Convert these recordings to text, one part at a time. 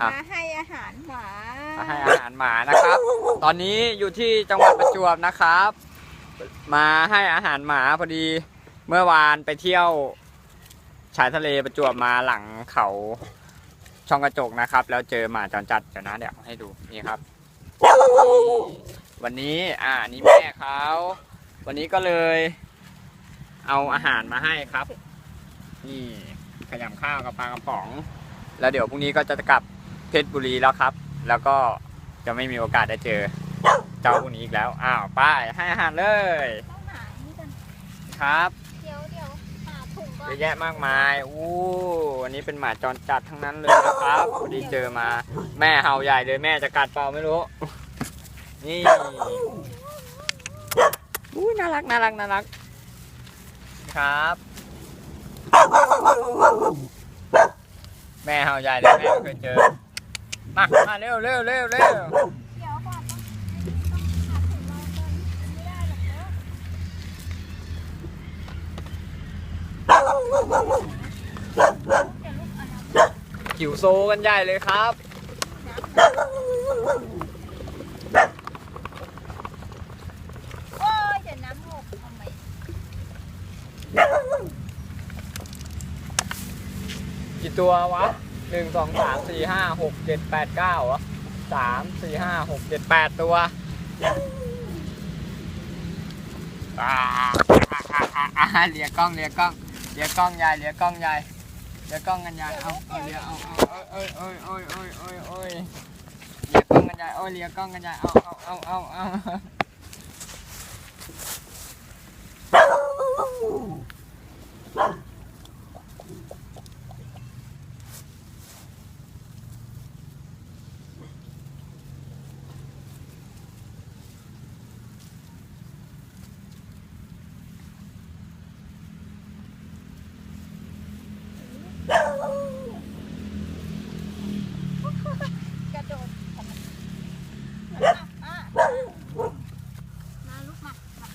อะ มาให้อาหารหมามาให้อาหารหมานะครับ ตอนนี้อยู่ที่จังหวัดประจวบนะครับ มาให้อาหารหมาพอดีเมื่อวานไปเที่ยวชายทะเลประจวบมาหลังเขาช่องกระจกนะครับ แล้วเจอหมาจรจัดเดี๋ยวนะเดี๋ยวให้ดูนี่ครับ วันนี้อ่านี่แม่เขาวันนี้ก็เลย เอาอาหารมาให้ครับ นี่ขยำข้าวกับปลากระป๋อง แล้วเดี๋ยวพรุ่งนี้ก็จะกลับ เพชรบุรีแล้วครับ แล้วก็จะไม่มีโอกาสได้เจอ เจ้าพวกนี้อีกแล้ว อ้าวไป้ายให้อาหารเลย ต้องหานี่กันครับเดี๋ยวเดี๋ยวหาถุงก่อเยอะแยะมากมายอู้วันนี้เป็นหมาจรจัดทั้งนั้นเลยนะครับพอดีเจอมา แม่เห่าใหญ่เลยแม่จะกัดเปล่าไม่รู้ นี่อู้น่ารักน่ารักน่ารัก ครับ แม่เห่าใหญ่เลยแม่ไม่เคยเจอ มามาเร็วเร็วเร็วเร็วเดี๋ยวก่อนต้องต้องหาถุงรอก่อนไม่ได้หรอกเนอะเดี๋ยวลูกเอาน้ำหิวโซกันใหญ่เลยครับ โอ้ยเดี๋ยวน้ำหกทำไมกี่ตัววะ หนึ่งสองสามสี่ห้าหกเจ็ดแปดเก้าสามสี่ห้าหกเจ็ดแปดตัวอ่าอาอาอาอาเลียกล้องเลียกล้องเลียกล้องยายเลียกล้องยายเลียกล้องกันยายเอาเอาเลียเอาเอาเอ้ยเอ้ยเอ้ยเอ้ยเอ้ยเอ้ยเลียกล้องกันยายเอ้ยเลียกล้องกันยายเอาเอาเอาเอาเอา กระโดดออกมาอะอะมาลูกมามา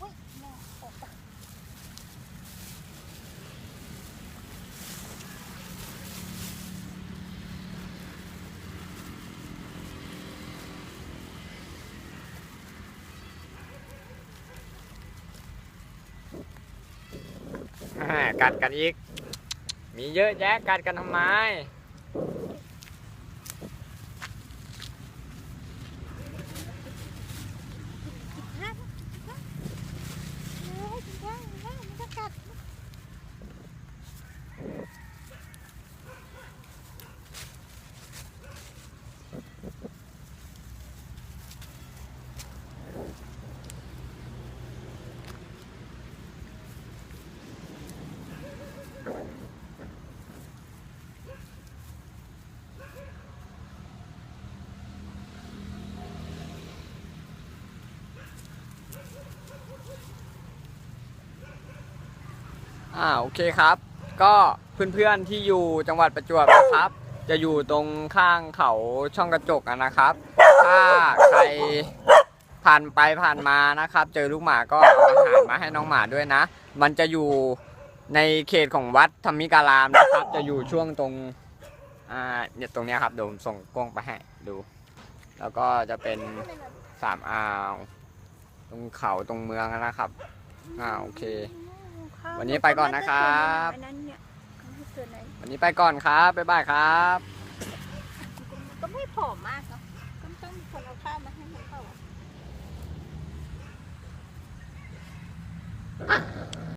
อุ๊ยแม่ตก อ่า กัดกันอีก มีเยอะแยะกัดกันทำไม เฮ้ยจริงจังนะมันจะกัด อ่าโอเคครับ ก็เพื่อนๆที่อยู่จังหวัดประจวบนะครับ จะอยู่ตรงข้างเขาช่องกระจกอะนะครับ ถ้าใครผ่านไปผ่านมานะครับ เจอลูกหมาก็เอาอาหารมาให้น้องหมาด้วยนะ มันจะอยู่ในเขตของวัดธรรมิการามนะครับ จะอยู่ช่วงตรงอ่าเนี่ยตรงเนี้ยครับเดี๋ยวผมส่งกล้องไปให้ดู แล้วก็จะเป็นสามอ่าว ตรงเขาตรงเมืองนะครับอ่าโอเค วันนี้ไปก่อนนะครับ อันนั้นเนี่ยเขาให้เกินไหนวันนี้ไปก่อนครับ บ๊ายบายครับ ก็ไม่ผอมมากเนาะก็ต้องมีคนเอาข้าวมา